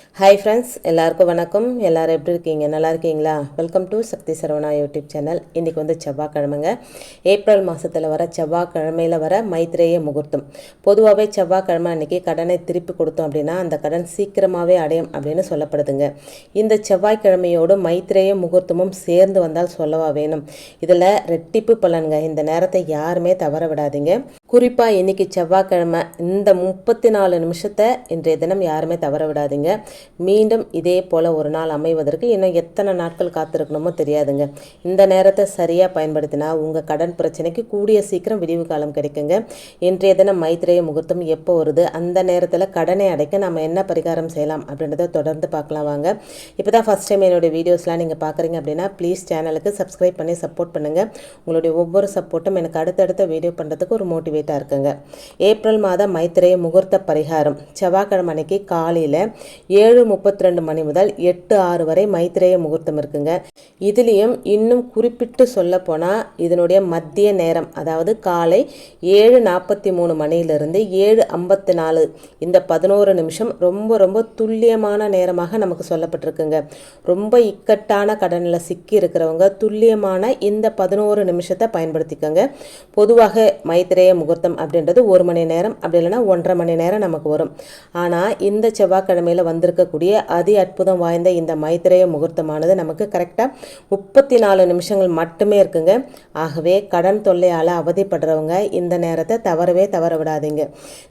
Hi friends எல்லாருக்கும் வணக்கம். எல்லாரும் எப்படி இருக்கீங்க? நல்லா இருக்கீங்களா? Welcome to Shakti Saravana YouTube channel இன்றைக்கி வந்து செவ்வாய்க்கிழமைங்க. ஏப்ரல் மாதத்தில் வர செவ்வாய்க்கிழமையில் வர மைத்ரேய முகூர்த்தம். பொதுவாகவே செவ்வாய்க்கிழமை அன்றைக்கி கடனை திருப்பி கொடுத்தோம் அப்படின்னா அந்த கடன் சீக்கிரமாகவே அடையும் அப்படின்னு சொல்லப்படுதுங்க. இந்த செவ்வாய்க்கிழமையோடு மைத்ரேய முகூர்த்தமும் சேர்ந்து வந்தால் சொல்லவா வேணும்? இதில் ரெட்டிப்பு பலனுங்க இந்த நேரத்தை யாருமே தவற விடாதீங்க. குறிப்பாக இன்றைக்கி செவ்வாய்க்கிழமை இந்த முப்பத்தி நாலு நிமிஷத்தை இன்றைய தினம் யாருமே தவற விடாதீங்க. மீண்டும் இதே போல் ஒரு நாள் அமைவதற்கு இன்னும் எத்தனை நாட்கள் காத்திருக்கணுமோ தெரியாதுங்க. இந்த நேரத்தை சரியாக பயன்படுத்தினா உங்கள் கடன் பிரச்சனைக்கு கூடிய சீக்கிரம் விடிவு காலம் கிடைக்குங்க. இன்றைய தினம் மைத்திரைய முகூர்த்தம் எப்போ வருது அந்த நேரத்தில் கடனை அடைக்க நம்ம என்ன பரிகாரம் செய்யலாம் அப்படின்றத தொடர்ந்து பார்க்கலாம் வாங்க. இப்போ தான் ஃபஸ்ட் டைம் என்னுடைய வீடியோஸ்லாம் நீங்கள் பார்க்குறீங்க அப்படின்னா ப்ளீஸ் சேனலுக்கு சப்ஸ்கிரைப் பண்ணி சப்போர்ட் பண்ணுங்கள் உங்களுடைய ஒவ்வொரு சப்போர்ட்டும் எனக்கு அடுத்தடுத்த வீடியோ பண்ணுறதுக்கு ஒரு மோட்டிவேட்டாக இருக்குங்க ஏப்ரல் மாதம் மைத்திரேய முகூர்த்த பரிகாரம். செவ்வாய்க்கிழமை அன்னைக்கு காலையில் ஏழு முப்பத்தி ரெண்டு மணி முதல் எட்டு ஆறு வரை மைத்திரைய முகூர்த்தம் இருக்குங்க. இதுலேயும் இன்னும் குறிப்பிட்டு சொல்ல போனால் இதனுடைய மத்திய நேரம் அதாவது காலை ஏழு நாற்பத்தி மூணு மணியிலிருந்து ஏழு ஐம்பத்தி நாலு இந்த பதினோரு நிமிஷம் ரொம்ப ரொம்ப துல்லியமான நேரமாக நமக்கு சொல்லப்பட்டிருக்குங்க. ரொம்ப இக்கட்டான கடனில் சிக்கி இருக்கிறவங்க துல்லியமான இந்த பதினோரு நிமிஷத்தை பயன்படுத்திக்கோங்க. பொதுவாக மைத்திரேய முகூர்த்தம் அப்படின்றது ஒரு மணி நேரம் அப்படி இல்லைன்னா ஒன்றரை மணி நேரம் நமக்கு வரும். ஆனால் இந்த செவ்வாய்க்கிழமையில் வந்திருக்கக்கூடிய அதி அற்புதம் வாய்ந்த இந்த மைத்திரேய முகூர்த்தமானது நமக்கு கரெக்டாக முப்பத்தி நாலு நிமிஷங்கள் மட்டுமே இருக்குங்க. ஆகவே கடன் தொல்லையால் அவதிப்படுறவங்க இந்த நேரத்தை தவறவே தவற விடாதீங்க.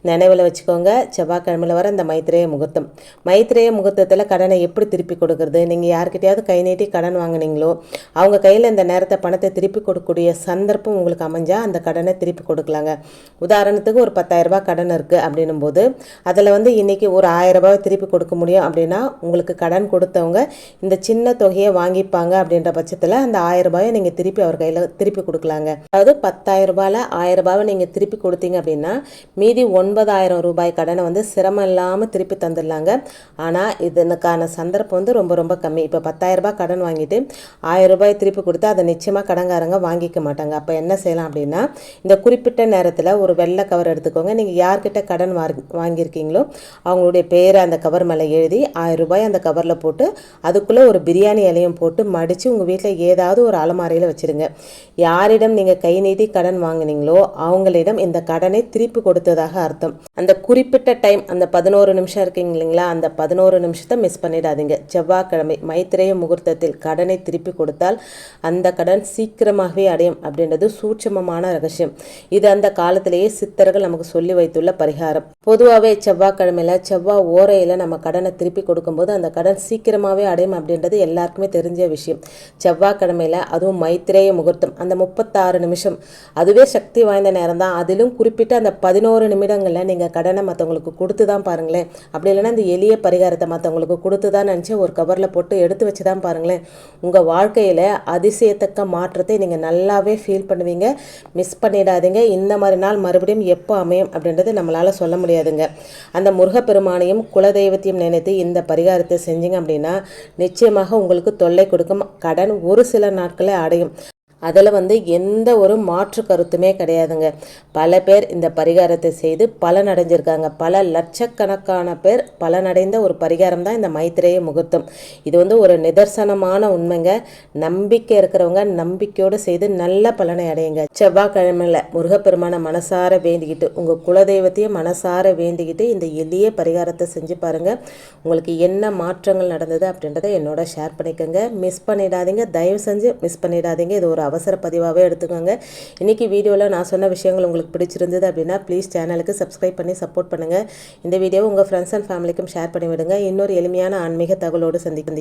நினைவில் வச்சுக்கோங்க செவ்வாய்க்கிழமையில் வர இந்த மைத்திரேய முகூர்த்தம். மைத்திரேய முகூர்த்தத்தில் கடனை எப்படி திருப்பி கொடுக்கறது? நீங்கள் யார்கிட்டயாவது கை நீட்டி கடன் வாங்குனீங்களோ அவங்க கையில் இந்த நேரத்தை பணத்தை திருப்பி கொடுக்கக்கூடிய சந்தர்ப்பம் உங்களுக்கு அமைஞ்சால் அந்த கடனை திருப்பி கொடுக்கலாங்க. உதாரணத்துக்கு ஒரு பத்தாயிரம் ரூபாய் கடன் இருக்குது அப்படின்னும் போது அதில் வந்து இன்றைக்கி ஒரு ஆயிரரூபாவை திருப்பி கொடுக்க முடியும் அப்படின்னா உங்களுக்கு கடன் கொடுத்தவங்க இந்த சின்ன தொகையை வாங்கிப்பாங்க அப்படின்ற பட்சத்தில் அந்த ஆயிரம் ரூபாயை நீங்கள் திருப்பி அவர் கையில் திருப்பி கொடுக்கலாங்க. அதாவது பத்தாயிரம் ஆயிரரூபாவை நீங்கள் திருப்பி கொடுத்தீங்க அப்படின்னா மீதி ஒன்பதாயிரம் ரூபாய் கடனை வந்து சிரமம் இல்லாமல் திருப்பி தந்துடலாங்க. ஆனால் இதனுக்கான சந்தர்ப்பம் வந்து ரொம்ப ரொம்ப கம்மி. இப்போ பத்தாயிரரூபா கடன் வாங்கிட்டு ஆயிரம் ரூபாய் திருப்பி கொடுத்தா அதை நிச்சயமாக கடன்காரங்க வாங்கிக்க மாட்டாங்க. அப்போ என்ன செய்யலாம் அப்படின்னா இந்த குறிப்பிட்ட நேரத்தில் ஒரு வெள்ளை கவர் எடுத்துக்கோங்க. நீங்கள் யார்கிட்ட கடன் வாங்கி வாங்கியிருக்கீங்களோ அவங்களுடைய பேரை அந்த கவர் மேலே எழுதி ஆயிரம் ரூபாய் அந்த கவரில் போட்டு அதுக்குள்ளே ஒரு பிரியாணி இலையும் போட்டு மடித்து உங்கள் வீட்டில் ஏதாவது ஒரு அலமாரியில் வச்சுருங்க. யாரிடம் நீங்கள் கை நீட்டி கடன் வாங்கினீங்களோ அவங்களிடம் இந்த கடனை திருப்பி கொடுத்ததாக அர்த்தம். அந்த குறிப்பிட்ட டைம் அந்த பதினோரு நிமிஷம் இருக்கீங்க இல்லைங்களா? அந்த பதினோரு நிமிஷத்தை மிஸ் பண்ணிடாதீங்க. செவ்வாய்க்கிழமை மைத்திரேய முகூர்த்தத்தில் கடனை திருப்பி கொடுத்தால் அந்த கடன் சீக்கிரமாகவே அடையும் அப்படின்றது சூட்சமமான ரகசியம். இது அந்த காலத்திலேயே சித்தர்கள் நமக்கு சொல்லி வைத்துள்ள பரிகாரம். பொதுவாகவே செவ்வாய்க்கிழமையில் செவ்வாய் ஓரையில் நம்ம கடனை திருப்பி கொடுக்கும்போது அந்த கடன் சீக்கிரமாகவே அடையும் அப்படின்றது எல்லாருக்குமே தெரிஞ்ச விஷயம். செவ்வாய்க்கிழமையில் அதுவும் மைத்திரேய முகூர்த்தம். அந்த முப்பத்தாறு நிமிஷம் அதுவே சக்தி வாய்ந்த நேரம் தான். அதிலும் குறிப்பிட்ட அந்த பதினோரு நிமிடங்களில் நீங்கள் கடனை மற்றவங்களுக்கு கொடுத்து தான் பாருங்களேன். அப்படி இல்லைன்னா இந்த எளிய பரிகாரத்தை மற்றவங்களுக்கு கொடுத்து தான் நினச்சி ஒரு கவரில் போட்டு எடுத்து வச்சு தான் பாருங்களேன். உங்கள் வாழ்க்கையில் அதிசயத்தக்க மாற்றத்தை நீங்கள் நல்லாவே ஃபீல் பண்ணுவீங்க. மிஸ் பண்ணிடாதீங்க. இந்த மாதிரி நாள் மறுபடியும் எப்போ அமையும் அப்படின்றது நம்மளால் சொல்ல முடியாதுங்க. அந்த முருகப்பெருமானையும் குலதெய்வத்தையும் நினைத்து இந்த பரிகாரத்தை செஞ்சீங்க அப்படின்னா நிச்சயமாக உங்களுக்கு தொல்லை கொடுக்கும். கடன் ஒரு சில நாட்களே அடையும். அதில் வந்து எந்த ஒரு மாற்று கருத்துமே கிடையாதுங்க. பல பேர் இந்த பரிகாரத்தை செய்து பலனடைஞ்சிருக்காங்க. பல லட்சக்கணக்கான பேர் பலனடைந்த ஒரு பரிகாரம் தான் இந்த மைத்திரைய முகூர்த்தம். இது வந்து ஒரு நிதர்சனமான உண்மைங்க. நம்பிக்கை இருக்கிறவங்க நம்பிக்கையோடு செய்து நல்ல பலனை அடையுங்க. செவ்வாய்க்கிழமையில் முருகப்பெருமான மனசார வேண்டிக்கிட்டு உங்கள் குலதெய்வத்தையும் மனசார வேண்டிக்கிட்டு இந்த எளிய பரிகாரத்தை செஞ்சு பாருங்கள் உங்களுக்கு என்ன மாற்றங்கள் நடந்தது அப்படின்றத என்னோட ஷேர் பண்ணிக்கோங்க. மிஸ் பண்ணிடாதீங்க. தயவு செஞ்சு மிஸ் பண்ணிடாதீங்க. இது ஒரு அவசர பதிவாகவே எடுத்துக்கோங்க. இன்றைக்கி வீடியோவில் நான் சொன்ன விஷயங்கள் உங்களுக்கு பிடிச்சிருந்தது அப்படின்னா ப்ளீஸ் சேனலுக்கு சப்ஸ்கிரைப் பண்ணி சப்போர்ட் பண்ணுங்கள் இந்த வீடியோவை உங்கள் ஃப்ரெண்ட்ஸ் அண்ட் ஃபேமிலிக்கும் ஷேர் பண்ணிவிடுங்க. இன்னொரு எளிமையான ஆன்மீக தகவலோடு சந்திக்கும்